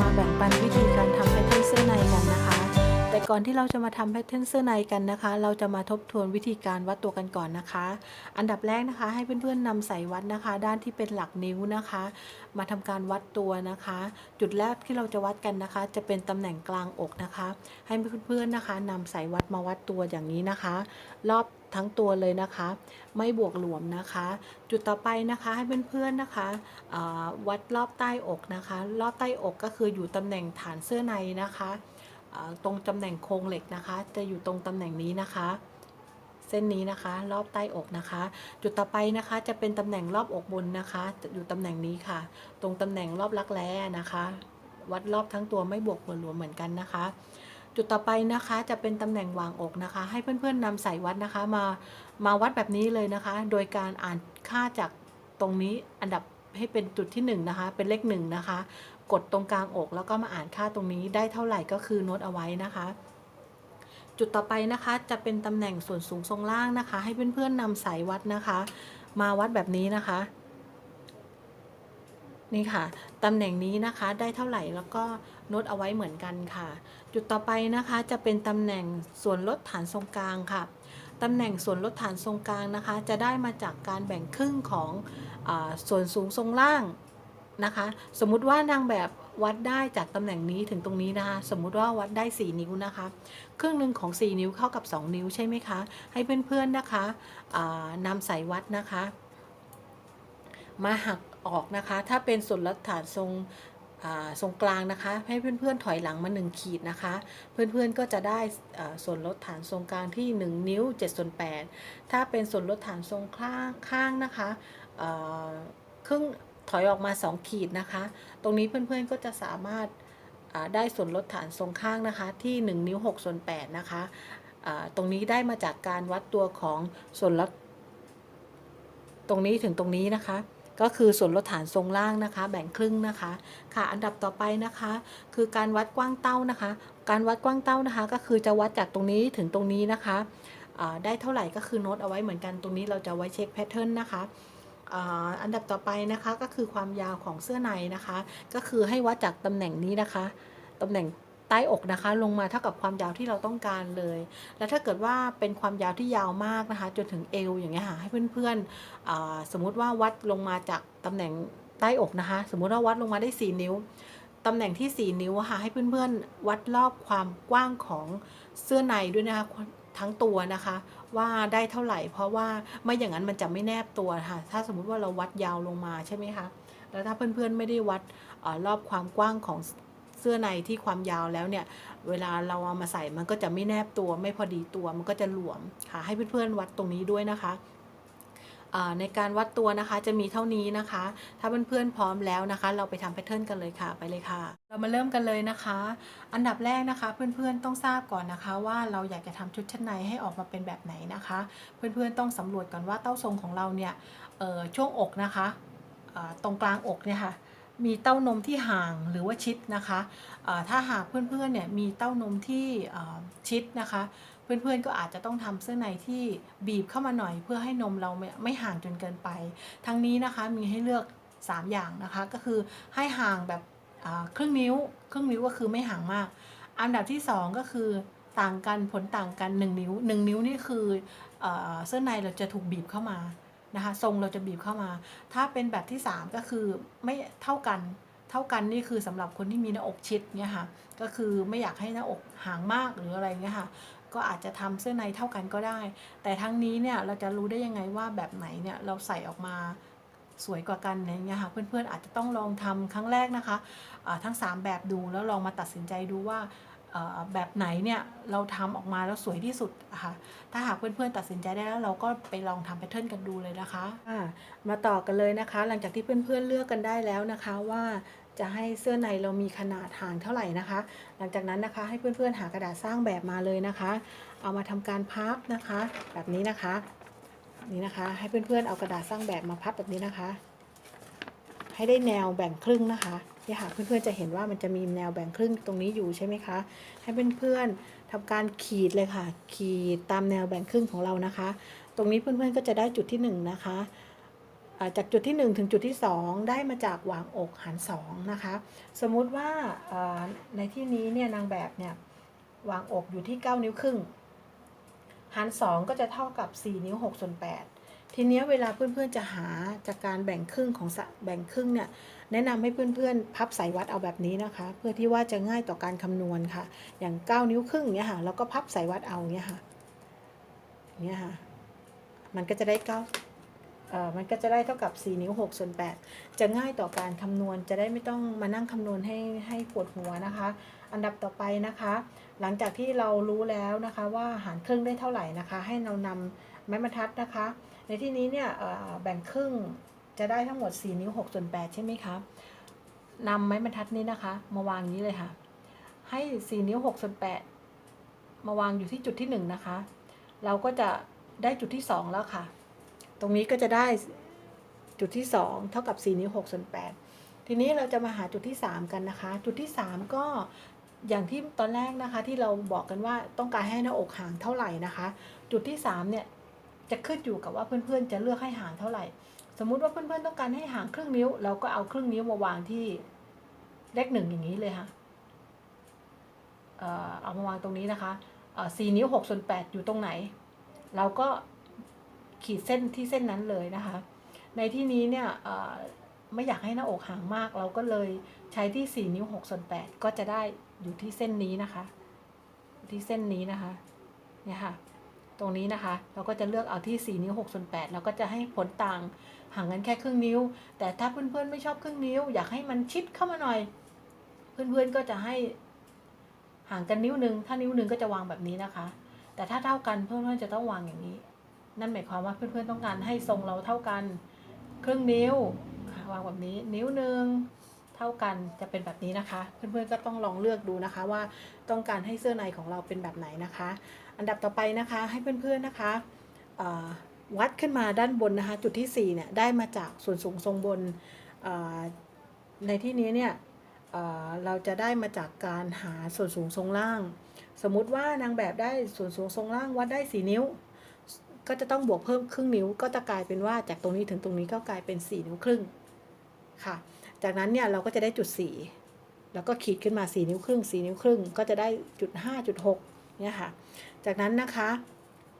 มาแบ่งปันวิธีการทำแพทเทิร์นเสื้อในกันนะคะ แต่ก่อนที่เราจะมาทำแพทเทิร์นเสื้อในกันนะคะ เราจะมาทบทวนวิธีการวัดตัวกันก่อนนะคะ อันดับแรกนะคะให้เพื่อนๆนำใส่วัดนะคะ ด้านที่เป็นหลักนิ้วนะคะ มาทำการวัดตัวนะคะ จุดแรกที่เราจะวัดกันนะคะ จะเป็นตำแหน่งกลางอกนะคะ ให้เพื่อนๆนะคะนำสายวัดมาวัดตัวอย่างนี้นะคะ รอบทั้งตัวเลยนะคะ ไม่บวกหลวมนะคะ จุดต่อไปนะคะให้เพื่อนๆนะคะวัดรอบใต้อกนะคะ รอบใต้อกก็คืออยู่ตำแหน่งฐานเสื้อในนะคะตรงตำแหน่งโครงเหล็กนะคะ จะอยู่ตรงตำแหน่งนี้นะคะ เส้นนี้นะคะ รอบใต้อกนะคะ จุดต่อไปนะคะจะเป็นตำแหน่งรอบอกบนนะคะจะอยู่ตำแหน่งนี้ค่ะ ตรงตำแหน่งรอบรักแร้นะคะ วัดรอบทั้งตัวไม่บวกหัวหลวมเหมือนกันนะคะ จุดต่อไปนะคะจะเป็นตำแหน่งวางอกนะคะ ให้เพื่อนๆนำใส่วัดนะคะมามาวัดแบบนี้เลยนะคะ โดยการอ่านค่าจากตรงนี้อันดับให้เป็นจุดที่1นงนะคะ เป็นเลข1นะคะ กดตรงกลางอกแล้วก็มาอ่านค่าตรงนี้ได้เท่าไหร่ก็คือโน้ตเอาไว้นะคะ จุดต่อไปนะคะจะเป็นตำแหน่งส่วนสูงทรงล่างนะคะ ให้เพื่อนๆนำสายวัดนะคะ มาวัดแบบนี้นะคะ นี่ค่ะตำแหน่งนี้นะคะได้เท่าไหร่แล้วก็โน้ตเอาไว้เหมือนกันค่ะ จุดต่อไปนะคะจะเป็นตำแหน่งส่วนลดฐานทรงกลางค่ะตำแหน่งส่วนลดฐานทรงกลางนะคะ จะได้มาจากการแบ่งครึ่งของอส่วนสูงทรงล่างนะคะ สมมุติว่านางแบบวัดได้จากตำแหน่งนี้ถึงตรงนี้นะคะ สมมุติว่าวัดได้ 4 นิ้วนะคะ ครึ่งหนึ่งของ 4 นิ้วเข้ากับ 2 นิ้วใช่ไหมคะ ให้เพื่อนๆนะคะนำสายวัดนะคะ มาหัก ออกนะคะ ถ้าเป็นส่วนลดฐานทรงทรงกลางนะคะ ให้เพื่อนๆถอยหลังมา 1 ขีดนะคะ เพื่อนๆก็จะได้ส่วนลดฐานทรงกลางที่ 1 นิ้ว7ส่วน8ถ้าเป็นส่วนลดฐานทรงข้างข้างนะคะครึ่งถอยออกมา 2 ขีดนะคะ ตรงนี้เพื่อนๆก็จะสามารถได้ส่วนลดฐานทรงข้างนะคะที่ 1 นิ้ว6ส่วน8นะคะตรงนี้ได้มาจากการวัดตัวของส่วนลดตรงนี้ถึงตรงนี้นะคะ ก็คือส่วนลดฐานทรงล่างนะคะ แบ่งครึ่งนะคะ ค่ะ อันดับต่อไปนะคะ คือการวัดกว้างเต้านะคะ การวัดกว้างเต้านะคะ ก็คือจะวัดจากตรงนี้ถึงตรงนี้นะคะได้เท่าไหร่ก็คือโน้ตเอาไว้เหมือนกันตรงนี้เราจะไว้เช็คแพทเทิร์นนะคะอันดับต่อไปนะคะก็คือความยาวของเสื้อในนะคะ ก็คือให้วัดจากตำแหน่งนี้นะคะตำแหน่ง ใต้อกนะคะ ลงมาเท่ากับความยาวที่เราต้องการเลย แล้วถ้าเกิดว่าเป็นความยาวที่ยาวมากนะคะ จนถึงเอวอย่างเงี้ยค่ะให้เพื่อนๆสมมุติว่าวัดลงมาจากตำแหน่งใต้อกนะคะ สมมุติว่าวัดลงมาได้ 4 นิ้วตำแหน่งที่ 4 นิ้วค่ะให้เพื่อนๆ วัดรอบความกว้างของเสื้อในด้วยนะคะทั้งตัวนะคะ ว่าได้เท่าไหร่ เพราะว่าไม่อย่างนั้นมันจะไม่แนบตัวค่ะ ถ้าสมมุติว่าเราวัดยาวลงมาใช่ไหมคะแล้วถ้าเพื่อนๆไม่ได้วัดอรอบความกว้างของ สื้อในที่ความยาวแล้วเนี่ย เวลาเราเอามาใส่มันก็จะไม่แนบตัวไม่พอดีตัวมันก็จะหลวมค่ะ ให้เพื่อนๆวัดตรงนี้ด้วยนะคะในการวัดตัวนะคะจะมีเท่านี้นะคะ ถ้าเพื่อนๆพร้อมแล้วนะคะ เราไปทำแพทเทิร์นกันเลยค่ะไปเลยค่ะ เรามาเริ่มกันเลยนะคะ อันดับแรกนะคะเพื่อนๆต้องทราบก่อนนะคะ ว่าเราอยากจะทำชุดชั้นในให้ออกมาเป็นแบบไหนนะคะ เพื่อนๆต้องสำรวจก่อนว่าเต้าทรงของเราเนี่ยช่วงอกนะคะตรงกลางอกเนี่ยค่ะ มีเต้านมที่ห่างหรือว่าชิดนะคะอ่าถ้าหากเพื่อนๆเนี่ยมีเต้านมที่ชิดนะคะ เพื่อนๆก็อาจจะต้องทำเสื้อในที่บีบเข้ามาหน่อย เพื่อให้นมเราไม่ห่างจนเกินไป ทั้งนี้นะคะมีให้เลือก 3 อย่างนะคะ ก็คือให้ห่างแบบครึ่งนิ้ว ครึ่งนิ้วก็คือไม่ห่างมาก อันดับที่ 2 ก็คือต่างกันผลต่างกัน 1 นิ้ว 1 นิ้วนี่คือเออเสื้อในเราจะถูกบีบเข้ามา นะคะทรงเราจะบีบเข้ามา ถ้าเป็นแบบที่ 3 ก็คือไม่เท่ากันเท่ากันนี่คือสำหรับคนที่มีหน้าอกชิดเนี่ยค่ะก็คือไม่อยากให้หน้าอกห่างมากหรืออะไรเงี้ยค่ะก็อาจจะทำเสื้อในเท่ากันก็ได้ แต่ทั้งนี้เนี่ยเราจะรู้ได้ยังไงว่าแบบไหนเนี่ยเราใส่ออกมาสวยกว่ากันเงี้ยค่ะเพื่อนๆอาจจะต้องลองทำครั้งแรกนะคะทั้ง 3 แบบดูแล้วลองมาตัดสินใจดูว่า แบบไหนเนี่ยเราทำออกมาแล้วสวยที่สุดค่ะถ้าหากเพื่อนๆตัดสินใจได้แล้วเราก็ไปลองทำแพทเทิร์นกันดูเลยนะคะอ่ามาต่อกันเลยนะคะ หลังจากที่เพื่อนๆเลือกกันได้แล้วนะคะว่าจะให้เสื้อในเรามีขนาดห่างเท่าไหร่นะคะ หลังจากนั้นนะคะให้เพื่อนๆหากระดาษสร้างแบบมาเลยนะคะ เอามาทำการพับนะคะ แบบนี้นะคะ นี่นะคะ ให้เพื่อนๆเอากระดาษสร้างแบบมาพับแบบนี้นะคะ ให้ได้แนวแบ่งครึ่งนะคะ เนี่ยค่ะเพื่อนๆจะเห็นว่ามันจะมีแนวแบ่งครึ่งตรงนี้อยู่ใช่ไหมคะ ให้เพื่อนๆทำการขีดเลยค่ะ ขีดตามแนวแบ่งครึ่งของเรานะคะ ตรงนี้เพื่อนๆก็จะได้จุดที่หนึ่งนะคะจากจุดที่ 1 ถึงจุดที่ 2 ได้มาจากวางอกหาร2นะคะ สมมุติว่าในที่นี้เนี่ยนางแบบเนี่ยวางอกอยู่ที่ 9 นิ้วครึ่ง หาร 2 ก็จะเท่ากับ 4 นิ้ว6ส่วน8ทีนี้เวลาเพื่อนๆจะหาจากการแบ่งครึ่งของแบ่งครึ่งเนี่ย แนะนำให้เพื่อนๆ พับสายวัดเอาแบบนี้นะคะ เพื่อที่ว่าจะง่ายต่อการคำนวณค่ะ อย่าง 9 นิ้วครึ่งเนี่ยค่ะ แล้วก็พับสายวัดเอาเนี่ยค่ะเนี่ยค่ะ มันก็จะได้9เอ่อมันก็จะได้เท่ากับ 4 นิ้ว6ส่วน8จะง่ายต่อการคำนวณ จะได้ไม่ต้องมานั่งคำนวณให้ให้ปวดหัวนะคะ อันดับต่อไปนะคะ หลังจากที่เรารู้แล้วนะคะ ว่าหารครึ่งได้เท่าไหร่นะคะ ให้เรานำไม้บรรทัดนะคะ ในที่นี้เนี่ยแบ่งครึ่ง จะได้ทั้งหมด 4 นิ้ว6ส่วน8ใช่ไหมคะนำไม้บรรทัดนี้นะคะ มาวางอย่างนี้เลยค่ะ ให้ 4 นิ้ว6ส่วน8มาวางอยู่ที่จุดที่ 1 นะคะ เราก็จะได้จุดที่ 2 แล้วค่ะ ตรงนี้ก็จะได้จุดที่ 2 เท่ากับ 4 นิ้ว6ส่วน8ทีนี้เราจะมาหาจุดที่ 3 กันนะคะ จุดที่ 3 ก็อย่างที่ตอนแรกนะคะที่เราบอกกันว่าต้องการให้หน้าอกห่างเท่าไหร่นะคะ จุดที่ 3 เนี่ยจะขึ้นอยู่กับว่าเพื่อนๆจะเลือกให้ห่างเท่าไหร่ สมมุติว่าเพื่อนๆต้องการให้ห่างครึ่งนิ้ว เราก็เอาครึ่งนิ้วมาวางที่เลขหนึ่งอย่างนี้เลยค่ะเอ่อเอามาวางตรงนี้นะคะเอ่อ4นิ้ว6ส่วน8อยู่ตรงไหน เราก็ขีดเส้นที่เส้นนั้นเลยนะคะ ในที่นี้เนี่ยเอ่อไม่อยากให้หน้าอกห่างมาก เราก็เลยใช้ที่ 4 นิ้ว6ส่วน8ก็จะได้อยู่ที่เส้นนี้นะคะ ที่เส้นนี้นะคะ เนี่ยค่ะ ตรงนี้นะคะ เราก็จะเลือกเอาที่ 4 นิ้ว6ส่วน8เราก็จะให้ผลต่างห่างกันแค่ครึ่งนิ้ว แต่ถ้าเพื่อนๆไม่ชอบครึ่งนิ้ว อยากให้มันชิดเข้ามาหน่อย เพื่อนๆก็จะให้ห่างกันนิ้วหนึ่งถ้านิ้วหนึ่งก็จะวางแบบนี้นะคะ แต่ถ้าเท่ากันเพื่อนๆจะต้องวางอย่างนี้ นั่นหมายความว่าเพื่อนๆต้องการให้ทรงเราเท่ากัน ครึ่งนิ้ววางแบบนี้นิ้วหนึ่งเท่ากันจะเป็นแบบนี้นะคะ เพื่อนๆก็ต้องลองเลือกดูนะคะว่าต้องการให้เสื้อในของเราเป็นแบบไหนนะคะ อันดับต่อไปนะคะให้เพื่อนๆนะคะวัดขึ้นมาด้านบนนะคะ จุดที่4เนี่ยได้มาจากส่วนสูงทรงบนในที่นี้เนี่ยเเราจะได้มาจากการหาส่วนสูงทรงล่าง สมมุติว่านางแบบได้ส่วนสูงทรงล่างวัดได้ 4 นิ้ว ก็จะต้องบวกเพิ่มครึ่งนิ้ว ก็จะกลายเป็นว่าจากตรงนี้ถึงตรงนี้ก็กลายเป็น 4 นิ้วครึ่งค่ะ จากนั้นเนี่ยเราก็จะได้จุด 4 แล้วก็ขีดขึ้นมา 4 นิ้วครึ่ง 4 นิ้วครึ่ง ก็จะได้จุด5จุด6 เนี่ยค่ะ จากนั้นนะคะ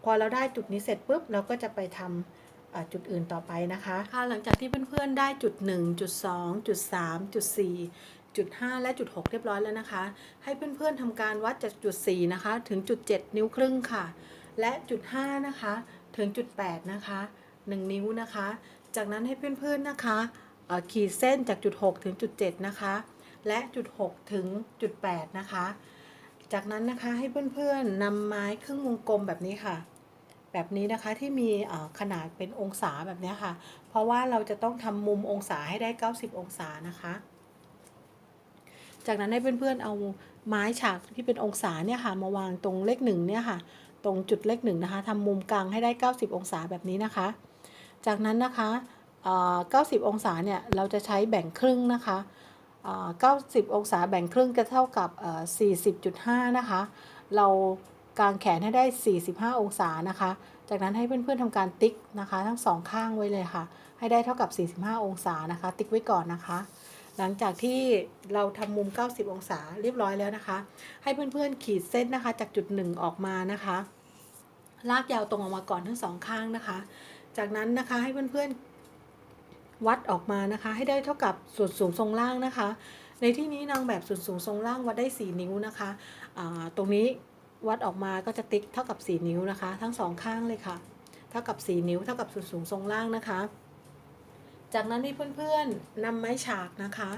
พอเราได้จุดนี้เสร็จปุ๊บเราก็จะไปทำอ่าจุดอื่นต่อไปนะคะค่ะหลังจากที่เพื่อนๆได้จุด 1 จุด 2 จุด 3 จุด 4 จุด 5 และจุด 6 เรียบร้อยแล้วนะคะ ให้เพื่อนๆทำการวัดจากจุด 4 นะคะ ถึงจุด 7 นิ้วครึ่งค่ะ และจุด 5 นะคะ ถึงจุด 8 นะคะ 1 นิ้วนะคะ จากนั้นให้เพื่อนๆนะคะขีดเส้นจากจุด 6 ถึงจุด 7 นะคะ และจุด 6 ถึงจุด 8 นะคะ จากนั้นนะคะให้เพื่อนๆนำไม้ครึ่งวงกลมแบบนี้ค่ะ แบบนี้นะคะที่มีขนาดเป็นองศาแบบนี้ค่ะ เพราะว่าเราจะต้องทำมุมองศาให้ได้ 90 องศานะคะ จากนั้นให้เพื่อนๆเอาไม้ฉากที่เป็นองศาเนี่ยค่ะ มาวางตรงเลขหนึ่งเนี่ยค่ะ ตรงจุดเลขหนึ่งนะคะทำมุมกลางให้ได้ 90 องศาแบบนี้นะคะ จากนั้นนะคะเอ่อ90 องศาเนี่ยเราจะใช้แบ่งครึ่งนะคะ 90 องศาแบ่งครึ่งก็เท่ากับ 40.5 นะคะ เรากางแขนให้ได้ 45 องศานะคะ จากนั้นให้เพื่อนๆทำการติ๊กนะคะ ทั้งสองข้างไว้เลยค่ะ ให้ได้เท่ากับ 45 องศานะคะ ติ๊กไว้ก่อนนะคะ หลังจากที่เราทำมุม 90 องศาเรียบร้อยแล้วนะคะ ให้เพื่อนๆขีดเส้นนะคะ จากจุดหนึ่งออกมานะคะ ลากยาวตรงออกมาก่อนทั้งสองข้างนะคะ จากนั้นนะคะให้เพื่อนๆ วัดออกมานะคะ ให้ได้เท่ากับส่วนสูงทรงล่างนะคะ ในที่นี้นางแบบส่วนสูงทรงล่างวัดได้ 4 นิ้วนะคะตรงนี้วัดออกมาก็จะติ๊กเท่ากับ 4 นิ้วนะคะ ทั้งสองข้างเลยค่ะ เท่ากับ 4 นิ้ว เท่ากับส่วนสูงทรงล่างนะคะ จากนั้นให้เพื่อนๆนำไม้ฉากนะคะ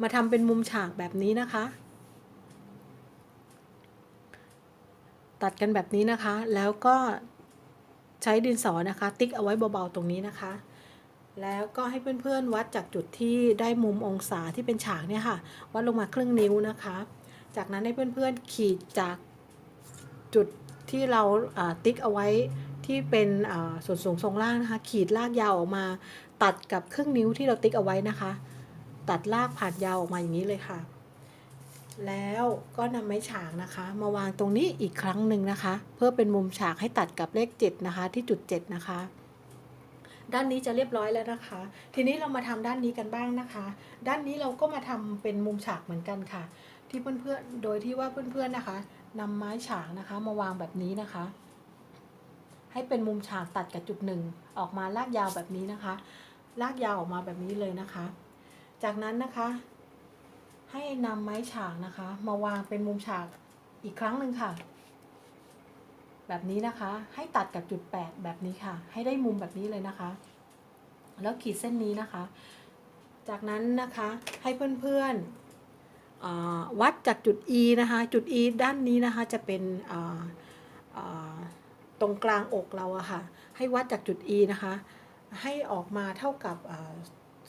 มาทำเป็นมุมฉากแบบนี้นะคะ ตัดกันแบบนี้นะคะ แล้วก็ใช้ดินสอนะคะ ติ๊กเอาไว้เบาๆตรงนี้นะคะ แล้วก็ให้เพื่อนๆวัดจากจุดที่ได้มุมองศาที่เป็นฉากเนี่ยค่ะ วัดลงมาครึ่งนิ้วนะคะ จากนั้นให้เพื่อนๆขีดจากจุดที่เราติ๊กเอาไว้ที่เป็นส่วนสูงทรงล่างนะคะ ขีดลากยาวออกมาตัดกับครึ่งนิ้วที่เราติ๊กเอาไว้นะคะ ตัดลากผ่านยาวออกมาอย่างนี้เลยค่ะ แล้วก็นำไม้ฉากนะคะ มาวางตรงนี้อีกครั้งหนึ่งนะคะ เพื่อเป็นมุมฉากให้ตัดกับเลข 7 นะคะ ที่จุด 7 นะคะ ด้านนี้จะเรียบร้อยแล้วนะคะ ทีนี้เรามาทำด้านนี้กันบ้างนะคะ ด้านนี้เราก็มาทำเป็นมุมฉากเหมือนกันค่ะ ที่เพื่อนๆ โดยที่ว่าเพื่อนๆนะคะนำไม้ฉากนะคะมาวางแบบนี้นะคะ ให้เป็นมุมฉากตัดกับจุดหนึ่งออกมาลากยาวแบบนี้นะคะ ลากยาวออกมาแบบนี้เลยนะคะ จากนั้นนะคะ ให้นำไม้ฉากนะคะ มาวางเป็นมุมฉากอีกครั้งหนึ่งค่ะ แบบนี้นะคะ ให้ตัดกับจุด 8 แบบนี้ค่ะ ให้ได้มุมแบบนี้เลยนะคะ แล้วขีดเส้นนี้นะคะ จากนั้นนะคะให้เพื่อนๆวัดจากจุด E นะคะ จุด E ด้านนี้นะคะจะเป็นตรงกลางอกเราอะค่ะ ให้วัดจากจุด E นะคะ ให้ออกมาเท่ากับ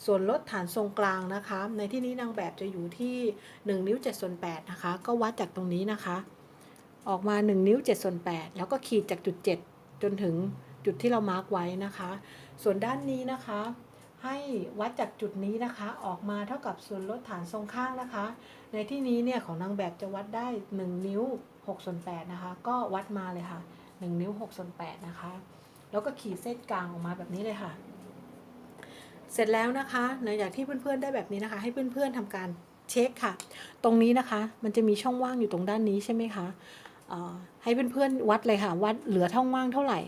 ส่วนลดฐานทรงกลางนะคะ ในที่นี้นางแบบจะอยู่ที่ 1 นิ้ว7ส่วน8นะคะ ก็วัดจากตรงนี้นะคะ ออกมา 1 นิ้ว7ส่วน8แล้วก็ขีดจากจุด 7 จนถึงจุดที่เรามาร์กไว้นะคะ ส่วนด้านนี้นะคะ ให้วัดจากจุดนี้นะคะ ออกมาเท่ากับส่วนลดฐานทรงข้างนะคะ ในที่นี้เนี่ยของนางแบบจะวัดได้ 1 นิ้ว6ส่วน8นะคะ ก็วัดมาเลยค่ะ 1 นิ้ว6ส่วน8นะคะ แล้วก็ขีดเส้นกลางออกมาแบบนี้เลยค่ะ เสร็จแล้วนะคะหลังจากที่เพื่อนๆได้แบบนี้นะคะ ให้เพื่อนๆทำการเช็คค่ะ ตรงนี้นะคะ มันจะมีช่องว่างอยู่ตรงด้านนี้ใช่ไหมคะ ให้เพื่อนๆวัดเลยค่ะ วัดเหลือช่องว่างเท่าไหร่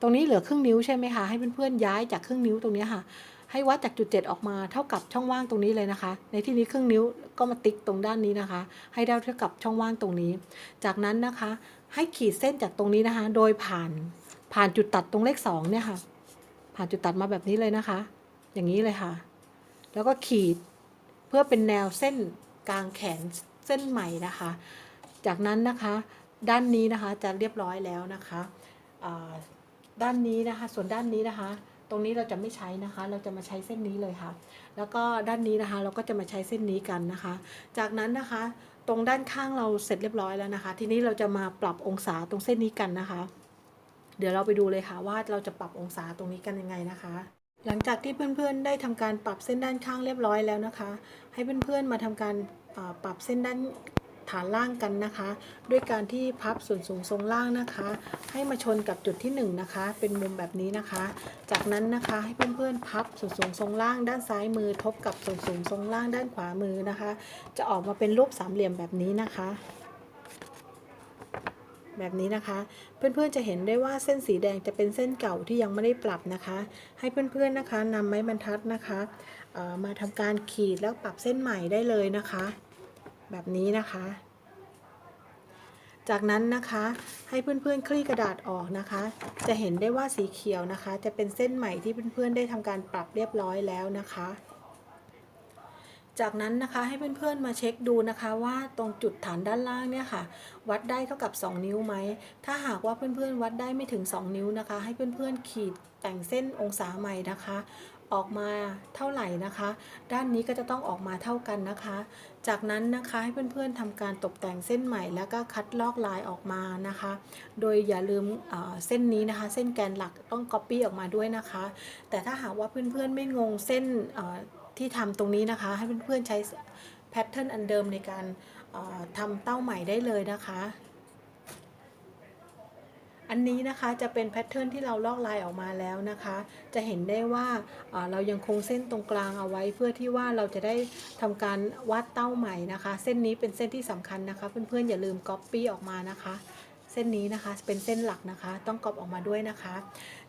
ตรงนี้เหลือครึ่งนิ้วใช่ไหมคะให้เพื่อนๆย้ายจากครึ่งนิ้วตรงนี้ค่ะ ให้วัดจากจุด 7 ออกมาเท่ากับช่องว่างตรงนี้เลยนะคะ ในที่นี้ครึ่งนิ้วก็มาติ๊กตรงด้านนี้นะคะ ให้ได้เท่ากับช่องว่างตรงนี้ จากนั้นนะคะ ให้ขีดเส้นจากตรงนี้นะคะ โดยผ่านผ่านจุดตัดตรงเลข2เนี่ยค่ะ ผ่านจุดตัดมาแบบนี้เลยนะคะ อย่างนี้เลยค่ะ แล้วก็ขีดเพื่อเป็นแนวเส้นกลางแขนเส้นใหม่นะคะ จากนั้นนะคะ ด้านนี้นะคะจะเรียบร้อยแล้วนะคะด้านนี้นะคะ ส่วนด้านนี้นะคะ ตรงนี้เราจะไม่ใช้นะคะ เราจะมาใช้เส้นนี้เลยค่ะ แล้วก็ด้านนี้นะคะ เราก็จะมาใช้เส้นนี้กันนะคะ จากนั้นนะคะ ตรงด้านข้างเราเสร็จเรียบร้อยแล้วนะคะ ทีนี้เราจะมาปรับองศาตรงเส้นนี้กันนะคะ เดี๋ยวเราไปดูเลยค่ะว่าเราจะปรับองศาตรงนี้กันยังไงนะคะ หลังจากที่เพื่อนๆ ได้ทำการปรับเส้นด้านข้างเรียบร้อยแล้วนะคะ ให้เพื่อนๆมาทำการปรับเส้นด้าน ฐานล่างกันนะคะ ด้วยการที่พับส่วนสูงทรงล่างนะคะ ให้มาชนกับจุดที่1นงนะคะ เป็นมุมแบบนี้นะคะ จากนั้นนะคะให้เพื่อนๆพับส่วนสูงทรงล่างด้านซ้ายมือ ทบกับส่วนสูงทรงล่างด้านขวามือนะคะ จะออกมาเป็นรูปสามเหลี่ยมแบบนี้นะคะแบบนี้นะคะ เพื่อนๆจะเห็นได้ว่าเส้นสีแดงจะเป็นเส้นเก่าที่ยังไม่ได้ปรับนะคะ ให้เพื่อนๆนะคะนำไม้บรรทัดนะคะมาทำการขีดแล้วปรับเส้นใหม่ได้เลยนะคะ แบบนี้นะคะ จากนั้นนะคะให้เพื่อนๆคลี่กระดาษออกนะคะ จะเห็นได้ว่าสีเขียวนะคะ จะเป็นเส้นใหม่ที่เพื่อนๆได้ทำการปรับเรียบร้อยแล้วนะคะจากนั้นนะคะให้เพื่อนๆมาเช็คดูนะคะว่าตรงจุดฐานด้านล่างเนี่ยค่ะ วัดได้เท่ากับ 2 นิ้วไหม ถ้าหากว่าเพื่อนๆวัดได้ไม่ถึง 2 นิ้วนะคะ ให้เพื่อนๆขีดแต่งเส้นองศาใหม่นะคะ ออกมาเท่าไหร่นะคะ ด้านนี้ก็จะต้องออกมาเท่ากันนะคะ จากนั้นนะคะให้เพื่อนๆทำการตกแต่งเส้นใหม่แล้วก็คัดลอกลายออกมานะคะ โดยอย่าลืมเเส้นนี้นะคะ เส้นแกนหลักต้อง Copy ออกมาด้วยนะคะ แต่ถ้าหากว่าเพื่อนๆไม่งงเส้นที่ทำตรงนี้นะคะ ให้เพื่อนๆใช้แพทเทิร์นอันเดิมในการทำเต้าใหม่ได้เลยนะคะ อันนี้นะคะจะเป็นแพทเทิร์นที่เราลอกลายออกมาแล้วนะคะ จะเห็นได้ว่าเรายังคงเส้นตรงกลางเอาไว้ เพื่อที่ว่าเราจะได้ทำการวาดเต้าใหม่นะคะ เส้นนี้เป็นเส้นที่สำคัญนะคะ เพื่อนๆอย่าลืมก๊อปปี้ออกมานะคะ เส้นนี้นะคะเป็นเส้นหลักนะคะ ต้องกรอบออกมาด้วยนะคะ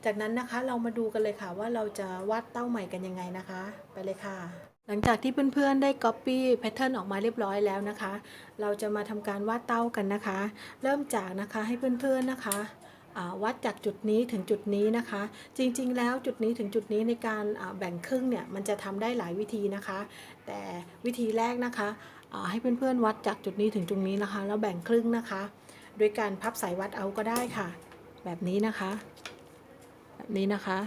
จากนั้นนะคะเรามาดูกันเลยค่ะว่าเราจะวาดเต้าใหม่กันยังไงนะคะ ไปเลยค่ะหลังจากที่เพื่อนๆ ได้ Copy Pattern ออกมาเรียบร้อยแล้วนะคะ เราจะมาทำการวาดเต้ากันนะคะ เริ่มจากนะคะให้เพื่อนๆนะคะ วัดจากจุดนี้ถึงจุดนี้นะคะ จริงๆ แล้วจุดนี้ถึงจุดนี้ในการแบ่งครึ่งเนี่ยมันจะทำได้หลายวิธีนะคะ แต่วิธีแรกนะคะให้เพื่อนๆวัดจากจุดนี้ถึงตรงนี้นะคะ แล้วแบ่งครึ่งนะคะ โดยการพับสายวัดเอาก็ได้ค่ะ แบบนี้นะคะ แบบนี้นะคะ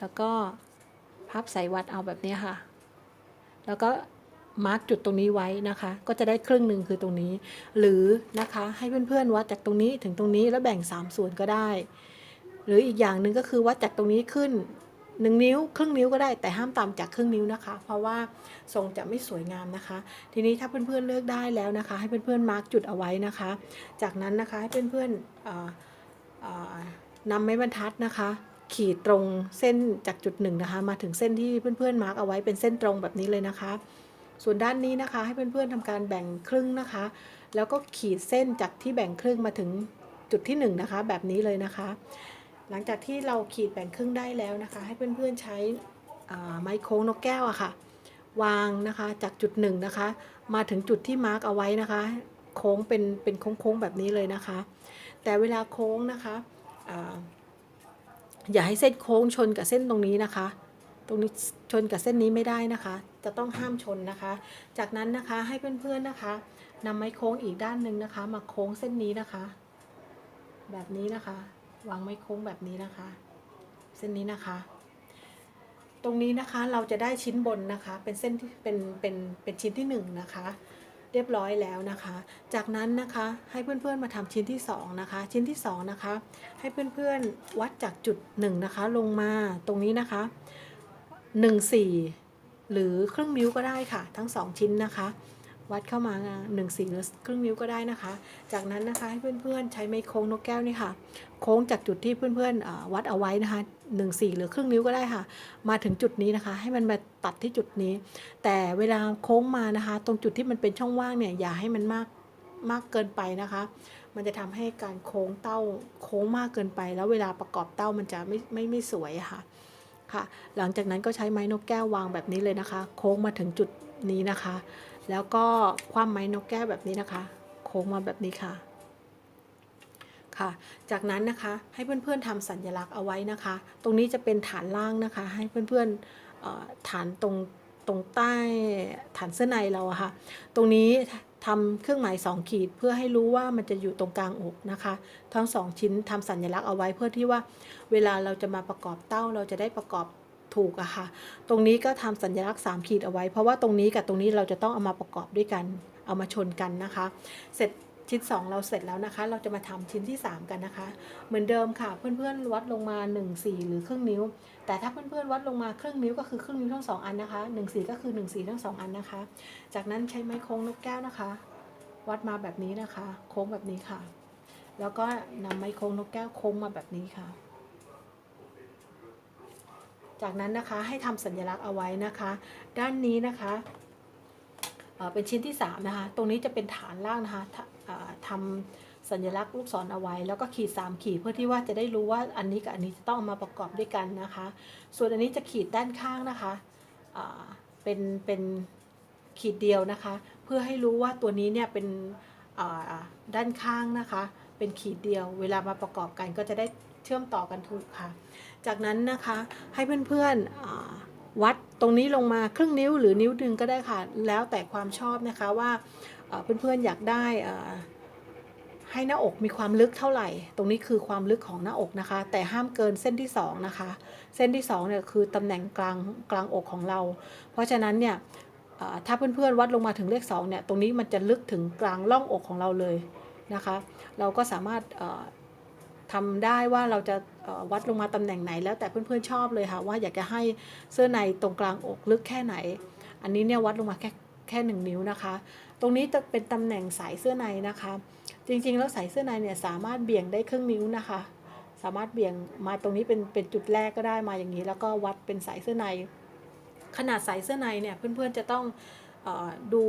แล้วก็พับสายวัดเอาแบบนี้ค่ะ แล้วก็ มาร์กจุดตรงนี้ไว้นะคะ ก็จะได้ครึ่งหนึ่งคือตรงนี้ หรือนะคะให้เพื่อนๆวัดจากตรงนี้ถึงตรงนี้แล้วแบ่ง 3 ส่วนก็ได้ หรืออีกอย่างหนึ่งก็คือวัดจากตรงนี้ขึ้น 1 นิ้ว ครึ่งนิ้วก็ได้แต่ห้ามต่ำจากครึ่งนิ้วนะคะ เพราะว่าทรงจะไม่สวยงามนะคะ ทีนี้ถ้าเพื่อนๆเลือกได้แล้วนะคะ ให้เพื่อนๆมาร์กจุดเอาไว้นะคะ จากนั้นนะคะให้เพื่อนๆเอ่อเอ่อนำไม้บรรทัดนะคะขีดตรงเส้นจากจุดหนึ่งนะคะ มาถึงเส้นที่เพื่อนๆมาร์กเอาไว้เป็นเส้นตรงแบบนี้เลยนะคะ ส่วนด้านนี้นะคะ ให้เพื่อนๆทำการแบ่งครึ่งนะคะ แล้วก็ขีดเส้นจากที่แบ่งครึ่งมาถึงจุดที่1นงนะคะ แบบนี้เลยนะคะ หลังจากที่เราขีดแบ่งครึ่งได้แล้วนะคะ ให้เพื่อนๆใช้ไม้โค้งนกแก้วอะค่ะ วางนะคะจากจุดหนึ่งนะคะ มาถึงจุดที่มาร์กเอาไว้นะคะ โค้งเป็นเป็นโค้งๆแบบนี้เลยนะคะ แต่เวลาโค้งนะคะออย่าให้เส้นโค้งชนกับเส้นตรงนี้นะคะ ตรงนี้ชนกับเส้นนี้ไม่ได้นะคะ จะต้องห้ามชนนะคะ จากนั้นนะคะให้เพื่อนๆนะคะนำไม้โค้งอีกด้านหนึ่งนะคะ มาโค้งเส้นนี้นะคะ แบบนี้นะคะวางไม้โค้งแบบนี้นะคะ เส้นนี้นะคะ ตรงนี้นะคะเราจะได้ชิ้นบนนะคะ เป็นเส้นที่เป็นเป็นเป็นชิ้นที่หนึ่งนะคะเรียบร้อยแล้วนะคะ จากนั้นนะคะให้เพื่อนๆมาทำชิ้นที่สองนะคะ ชิ้นที่สองนะคะ ให้เพื่อนๆวัดจากจุดหนึ่งนะคะ ลงมาตรงนี้นะคะ หนึ่งสี่หรือครึ่งนิ้วก็ได้ค่ะ ทั้งสองชิ้นนะคะ วัดเข้ามา1นึ่งสี่หรือครึ่งนิ้วก็ได้นะคะ จากนั้นนะคะให้เพื่อนๆใช้ไม้โค้งนกแก้วนี่ค่ะ โค้งจากจุดที่เพื่อนๆวัดเอาไว้นะคะ1นสี่หรือครึ่งนิ้วก็ได้ค่ะ มาถึงจุดนี้นะคะ ให้มันมาตัดที่จุดนี้ แต่เวลาโค้งมานะคะ ตรงจุดที่มันเป็นช่องว่างเนี่ยอย่าให้มันมากมากเกินไปนะคะ มันจะทำให้การโค้งเต้าโค้งมากเกินไป แล้วเวลาประกอบเต้ามันจะไม่ไม่ไม่สวยค่ะ ค่ะ หลังจากนั้นก็ใช้ไม้นกแก้ววางแบบนี้เลยนะคะ โค้งมาถึงจุดนี้นะคะ แล้วก็คว่ำไม้นกแก้วแบบนี้นะคะ โค้งมาแบบนี้ค่ะค่ะ จากนั้นนะคะให้เพื่อนๆทำสัญลักษณ์เอาไว้นะคะ ตรงนี้จะเป็นฐานล่างนะคะ ให้เพื่อนๆฐานตรงตรงใต้ฐานเสื้อในเราอะค่ะ ตรงนี้ ทำเครื่องหมายสองขีดเพื่อให้รู้ว่ามันจะอยู่ตรงกลางอกนะคะ ทั้งสองชิ้นทำสัญลักษณ์เอาไว้เพื่อที่ว่าเวลาเราจะมาประกอบเต้าเราจะได้ประกอบถูกอะค่ะ ตรงนี้ก็ทำสัญลักษณ์ 3 ขีดเอาไว้ เพราะว่าตรงนี้กับตรงนี้เราจะต้องเอามาประกอบด้วยกัน เอามาชนกันนะคะ เสร็จ ชิ้น 2 เราเสร็จแล้วนะคะ เราจะมาทำชิ้นที่ 3 กันนะคะ เหมือนเดิมค่ะ เพื่อนๆวัดลงมา 1 4 หรือครึ่งนิ้ว แต่ถ้าเพื่อนๆวัดลงมาครึ่งนิ้วก็คือครึ่งนิ้วทั้งสองอันนะคะ 1 4 ก็คือ 1 4 ทั้งสองอันนะคะ จากนั้นใช้ไม้โค้งนกแก้วนะคะ วัดมาแบบนี้นะคะ โค้งแบบนี้ค่ะ แล้วก็นำไม้โค้งนกแก้วโค้งมาแบบนี้ค่ะจากนั้นนะคะให้ทำสัญลักษณ์เอาไว้นะคะ ด้านนี้นะคะเอ่อเป็นชิ้นที่ 3 นะคะ ตรงนี้จะเป็นฐานล่างนะคะ ทเอ่อทำสัญลักษณ์ลูกศรเอาไว้ แล้วก็ขีด 3 ขีดเพื่อที่ว่าจะได้รู้ว่าอันนี้กับอันนี้จะต้องมาประกอบด้วยกันนะคะ ส่วนอันนี้จะขีดด้านข้างนะคะเป็นเป็นขีดเดียวนะคะ เพื่อให้รู้ว่าตัวนี้เนี่ยเป็นด้านข้างนะคะ เป็นขีดเดียว เวลามาประกอบกันก็จะได้เชื่อมต่อกันถูกค่ะ จากนั้นนะคะให้เพื่อนๆวัดตรงนี้ลงมาครึ่งนิ้วหรือนิ้วหนึ่งก็ได้ค่ะ แล้วแต่ความชอบนะคะว่า เพื่อนๆอยากได้ให้หน้าอกมีความลึกเท่าไหร่ ตรงนี้คือความลึกของหน้าอกนะคะ แต่ห้ามเกินเส้นที่ 2 นะคะ เส้นที่2เนี่ยคือตำแหน่งกลางกลางอกของเรา เพราะฉะนั้นเนี่ยถ้าเพื่อนๆวัดลงมาถึงเลข2เนี่ยตรงนี้มันจะลึกถึงกลางร่องอกของเราเลยนะคะ เราก็สามารถทำได้ว่าเราจะวัดลงมาตำแหน่งไหนแล้วแต่เพื่อนๆชอบเลยค่ะว่าอยากจะให้เสื้อในตรงกลางอกลึกแค่ไหน อันนี้เนี่ยวัดลงมาแค่ แค่หนึ่งนิ้วนะคะ ตรงนี้จะเป็นตำแหน่งสายเสื้อในนะคะ จริงๆ แล้วสายเสื้อในเนี่ยสามารถเบี่ยงได้ครึ่งนิ้วนะคะ สามารถเบี่ยงมาตรงนี้เป็นเป็นจุดแรกก็ได้มาอย่างนี้ แล้วก็วัดเป็นสายเสื้อใน ขนาดสายเสื้อในเนี่ยเพื่อนๆจะต้องดู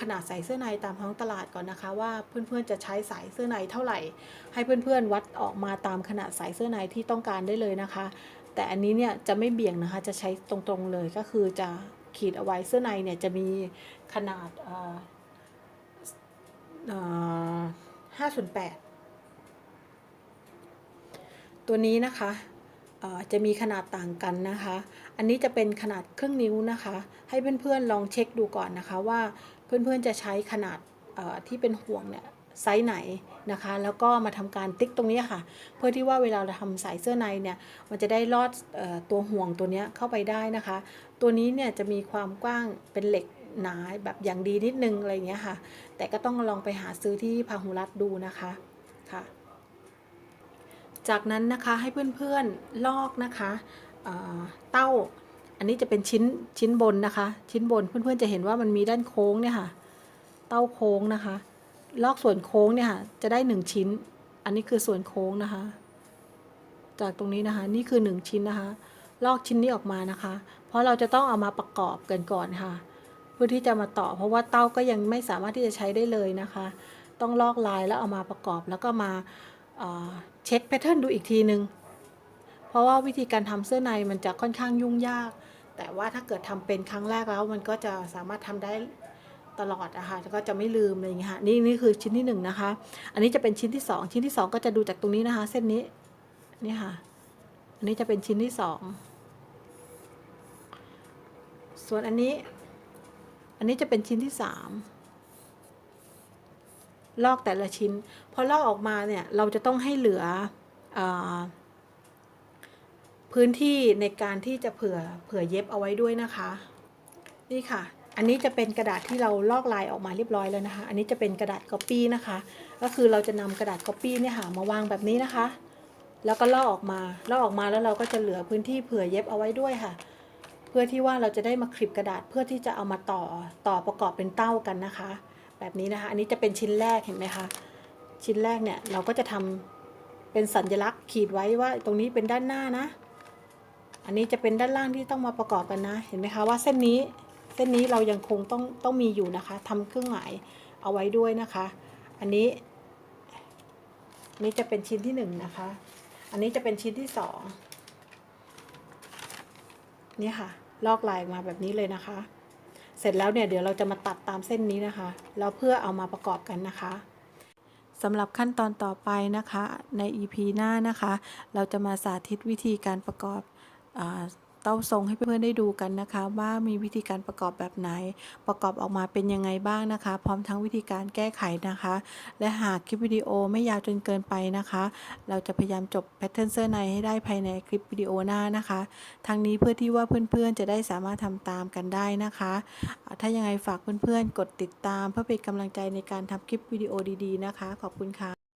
ขนาดสายเสื้อในตามท้องตลาดก่อนนะคะ ว่าเพื่อนๆจะใช้สายเสื้อในเท่าไหร่ ให้เพื่อนๆวัดออกมาตามขนาดสายเสื้อในที่ต้องการได้เลยนะคะ แต่อันนี้เนี่ยจะไม่เบี่ยงนะคะจะใช้ตรงๆเลยก็คือจะ ขีดเอาไว้เสื้อในเนี่ยจะมีขนาดห้าส่วนแปดตัวนี้นะคะจะมีขนาดต่างกันนะคะ อันนี้จะเป็นขนาดครึ่งนิ้วนะคะ ให้เพื่อนๆลองเช็คดูก่อนนะคะว่าเพื่อนๆจะใช้ขนาดที่เป็นห่วงเนี่ย ไซส์ไหนนะคะ แล้วก็มาทำการติ๊กตรงนี้ค่ะ เพื่อที่ว่าเวลาเราทำสายเสื้อในเนี่ย มันจะได้ลอดออตัวห่วงตัวนี้เข้าไปได้นะคะ ตัวนี้เนี่ยจะมีความกว้างเป็นเหล็กหนาแบบอย่างดีนิดนึงอะไรเงี้ยค่ะ แต่ก็ต้องลองไปหาซื้อที่พาหุรัตดูนะคะค่ะ จากนั้นนะคะให้เพื่อนๆลอกนะคะเเต้า อันนี้จะเป็นชิ้นชิ้นบนนะคะ ชิ้นบนเพื่อนๆจะเห็นว่ามันมีด้านโค้งเนี่ยค่ะ เต้าโค้งนะคะ ลอกส่วนโค้งเนี่ยค่ะจะได้หนึ่งชิ้น อันนี้คือส่วนโค้งนะคะ จากตรงนี้นะคะนี่คือ 1 ชิ้นนะคะ ลอกชิ้นนี้ออกมานะคะ เพราะเราจะต้องเอามาประกอบกันก่อนค่ะ เพื่อที่จะมาต่อ เพราะว่าเต้าก็ยังไม่สามารถที่จะใช้ได้เลยนะคะ ต้องลอกลายแล้วเอามาประกอบแล้วก็มาเอ่อเช็คแพทเทิร์นดูอีกทีนึง เพราะว่าวิธีการทำเสื้อในมันจะค่อนข้างยุ่งยาก แต่ว่าถ้าเกิดทำเป็นครั้งแรกแล้วมันก็จะสามารถทำได้ ตลอดอะค่ะแล้วก็จะไม่ลืมอะไรอย่างเงี้ยค่ะนี่นี่คือชิ้นที่หนึ่งนะคะ อันนี้จะเป็นชิ้นที่สองชิ้นที่สองก็จะดูจากตรงนี้นะคะ เส้นนี้นี่ค่ะ อันนี้จะเป็นชิ้นที่สองส่วนอันนี้ อันนี้จะเป็นชิ้นที่สามลอกแต่ละชิ้น พอลอกออกมาเนี่ยเราจะต้องให้เหลืออพื้นที่ในการที่จะเผื่อเผื่อเย็บเอาไว้ด้วยนะคะ นี่ค่ะ อันนี้จะเป็นกระดาษที่เราลอกลายออกมาเรียบร้อยแล้วนะคะ อันนี้จะเป็นกระดาษก๊อปปี้นะคะ ก็คือเราจะนำกระดาษก๊อปปี้เนี่ยค่ะมาวางแบบนี้นะคะ แล้วก็ลอกออกมาลอกออกมาแล้วเราก็จะเหลือพื้นที่เผื่อเย็บเอาไว้ด้วยค่ะ เพื่อที่ว่าเราจะได้มาคลิปกระดาษเพื่อที่จะเอามาต่อต่อประกอบเป็นเต้ากันนะคะ แบบนี้นะคะ อันนี้จะเป็นชิ้นแรกเห็นไหมคะชิ้นแรกเนี่ยเราก็จะทำเป็นสัญลักษณ์ขีดไว้ว่าตรงนี้เป็นด้านหน้านะ อันนี้จะเป็นด้านล่างที่ต้องมาประกอบกันนะ เห็นไหมคะว่าเส้นนี้ เส้นนี้เรายังคงต้องต้องมีอยู่นะคะทำเครื่องหมายเอาไว้ด้วยนะคะ อันนี้นี้จะเป็นชิ้นที่หนึ่งนะคะ อันนี้จะเป็นชิ้นที่สองนี่ค่ะ ลอกลายมาแบบนี้เลยนะคะ เสร็จแล้วเนี่ยเดี๋ยวเราจะมาตัดตามเส้นนี้นะคะ แล้วเพื่อเอามาประกอบกันนะคะสำหรับขั้นตอนต่อไปนะคะ ใน EP หน้านะคะ เราจะมาสาธิตวิธีการประกอบอา เต้าทรงให้เพื่อนๆได้ดูกันนะคะ ว่ามีวิธีการประกอบแบบไหน ประกอบออกมาเป็นยังไงบ้างนะคะ พร้อมทั้งวิธีการแก้ไขนะคะ และหากคลิปวิดีโอไม่ยาวจนเกินไปนะคะ เราจะพยายามจบแพทเทิร์นเสื้อในให้ได้ภายในคลิปวิดีโอหน้านะคะทั้งนี้เพื่อที่ว่าเพื่อนๆจะได้สามารถทำตามกันได้นะคะ ถ้ายังไงฝากเพื่อนๆกดติดตาม เพื่อเป็นกำลังใจในการทำคลิปวิดีโอดีๆนะคะ ขอบคุณค่ะ